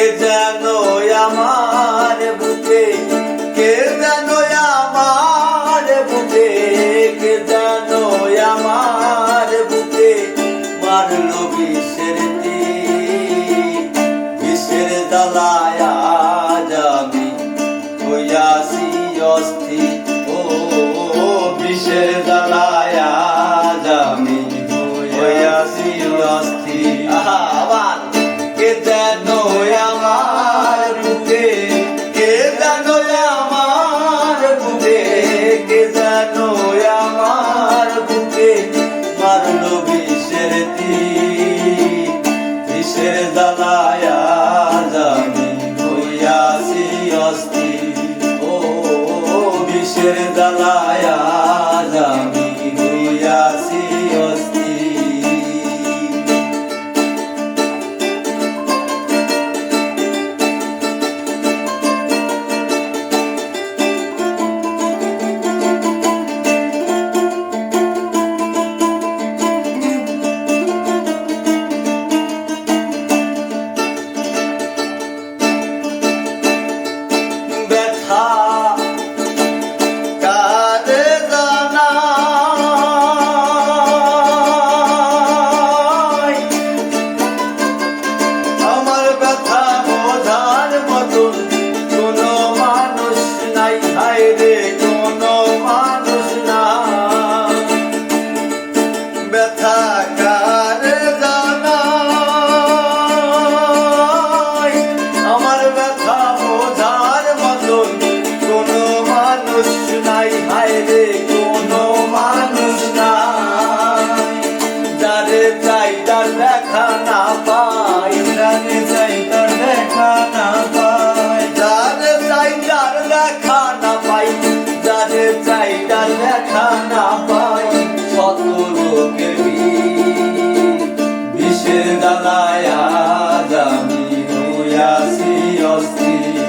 কে যেন আমার বুকে? কে যেন আমার বুকে? কে যেন আমার বুকে? মারলো তীর। বিষের দালায় আজ আমি হইয়াছি অস্থির। ও বিষের দালায় আজ আমি অস্থির। আহা, অস্থির ও বিষের জ্বালায় আমি ব্যথা কারে জানাই আমার ব্যথা বোঝার মতন কোনো মানুষ নাই। হায় রে, কোনো মানুষ নাই। যারে চাই তার দেখা না পাই যারে বিষের আজ আমি হইয়াছি অস্থির